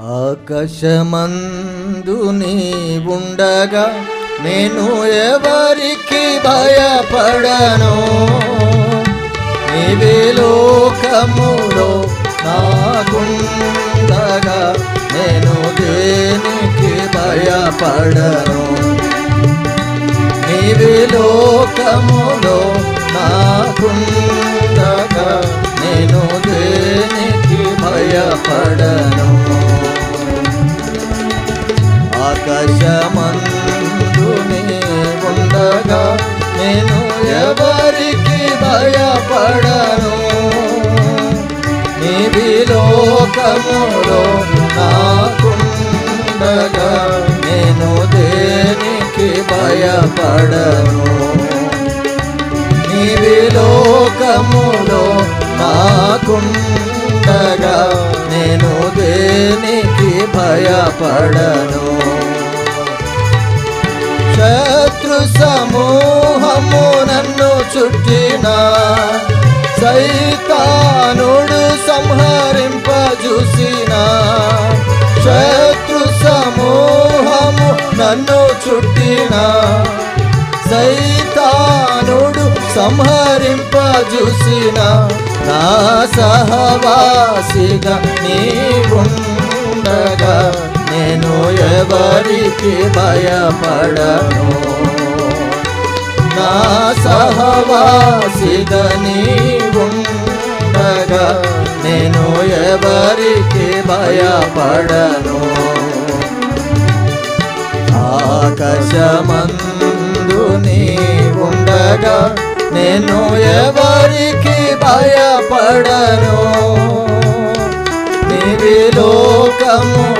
ఆకాశమందు నీ ఉండగా నేను ఎవరికి భయపడను? నీవే లోకములో నాకుండగా నేను దేనికి భయపడను? నీవే లోకములో నాకుండగా నేను దేనికి భయపడను? ఆకాశమందు ఉండగా నేను ఎవరికి భయపడను? నీవి లోకములో నాకుండగా నేను దేనికి భయపడను? నీవి లోకములో నాకుండగా నేను దేనికి భయపడను? శత్రు సమూహము నన్ను చుట్టిన సైతానుడు సంహరింపజూసిన శత్రు సమూహము నన్ను చుట్టిన సైతానుడు సంహరింపజూసిన నా సహవాసిగా నీవున్న ఎవరికి భయపడను. నా సహవాసిగా ఉండగా నేను ఎవరికి భయపడను. ఆకాశమందు నీ ఉండగా నేను ఎవరికి భయపడను. నీవి లోకము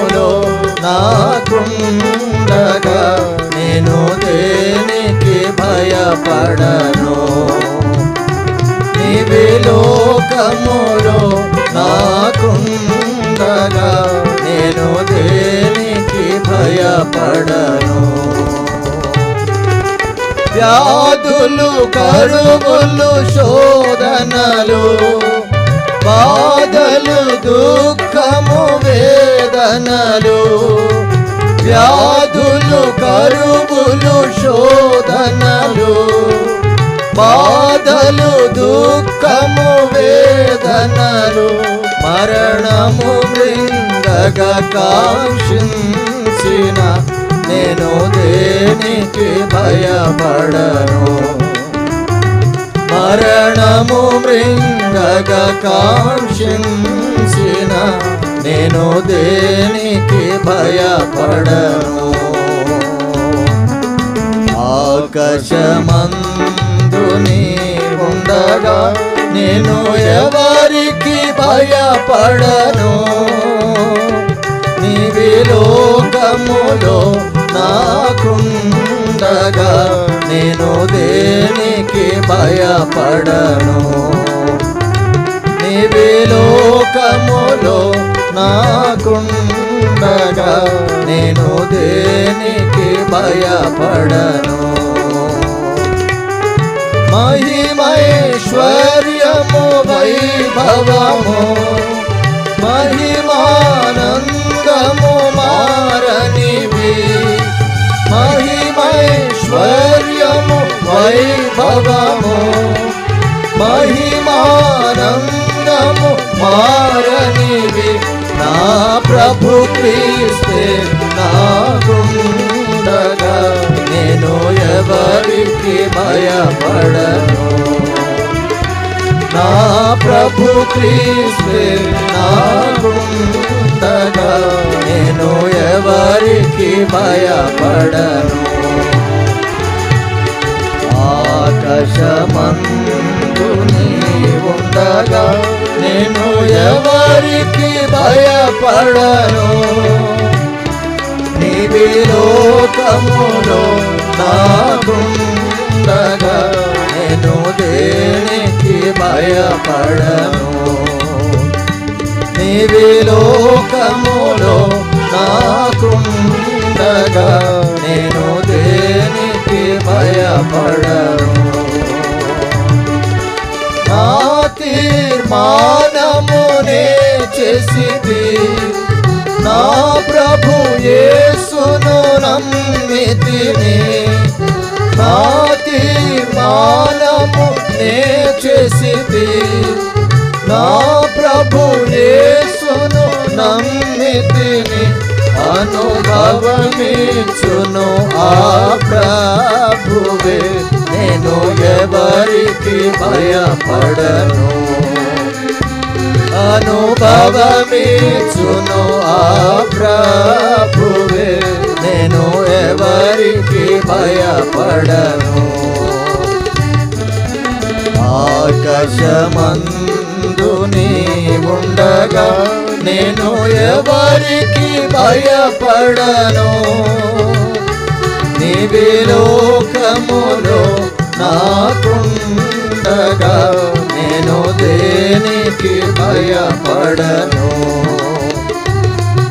నాకుండగా నేను దేనికి భయపడను? నీవి లోకములో నాకుండగా నేను దేనికి భయపడను? వ్యాధులు కరువులు శోధనలు బాధలు దుఃఖము వేదనలు వ్యాధులు కరువులు శోధనలు బాధలు దుఃఖము వేదనలు మరణము మృంగగ కాంక్షించిన నేను దేనికి భయపడను? మరణము మృంగగ కాంక్షించిన నేను దేనికి భయపడను? ఆకాశమందు ఉండగా నేను ఎవరికి భయపడను? నీవి లోకములో నాకుండగా నేను దేనికి భయపడను? నీవే నాకుండగా నేను దేనికి భయపడను మహిమైశ్వర్యము వైభవము మహిమానందము మారనివి మహిమైశ్వర్యము వైభవము మహిమానందము మారనివి నా ప్రభు క్రీస్తే నాగుండగా నేను ఎవరికి భయపడను? నా ప్రభు క్రీస్తే నాగుండగా నేను ఎవరికి భయపడను? ఆకాశమందు నీ ఉండగా నేను ఎవరికి భయపడను. నీవి లోకములో నాకుండగా. తీర్మానమునే చేసిది. నా ప్రభు యేసును నమ్మితిని. నా తీర్మానము నే చేసితి నా ప్రభు యేసును నమ్మితిని అనుభవమిచ్చును ఆ ప్రభువే నేను ఎవరికి భయపడను. అనుభవమిచ్చును ఆ ప్రభువే. నేను ఎవరికి భయపడను? ఆకాశమందు ఉండగా నేను ఎవరికి భయపడను? నివిలోకములో నాకుండగా నేను దేని దేనికి భయపడను.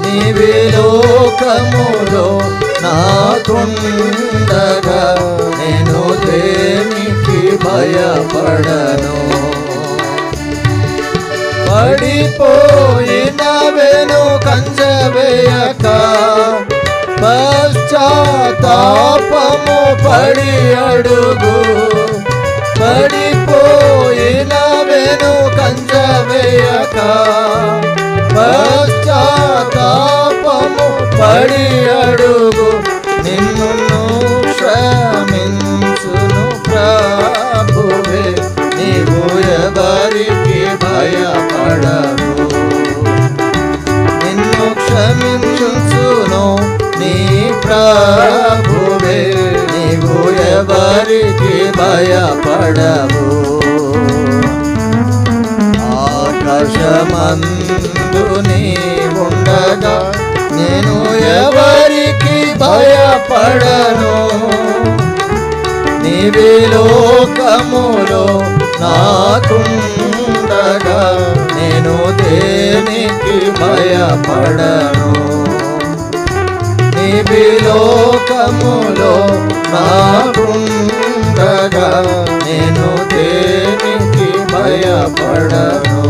నీవే లోకములో నాకుండగా నేను దేనికి భయపడను. పడిపోయిన వెను కంచవేయక పశ్చాత్తాపము పడి అడుగు. పడిపోయిన వెను కంచవేయక పశ్చాత్తాపము పడి అడుగు నిన్ను క్షమించును ప్రభువే. నీవు ఎవరికి భయపడవు నిన్ను క్షమించును నీ ప్రభువే. నీవు ఎవరికి భయపడవు ఆకాశమందు ఉండగా నేను ఎవరికి భయపడను? నీవి లోకములో నాకుండగా నేను దేనికి భయపడను? నీవి లోకములో నాకుండగా నేను దేనికి భయపడను?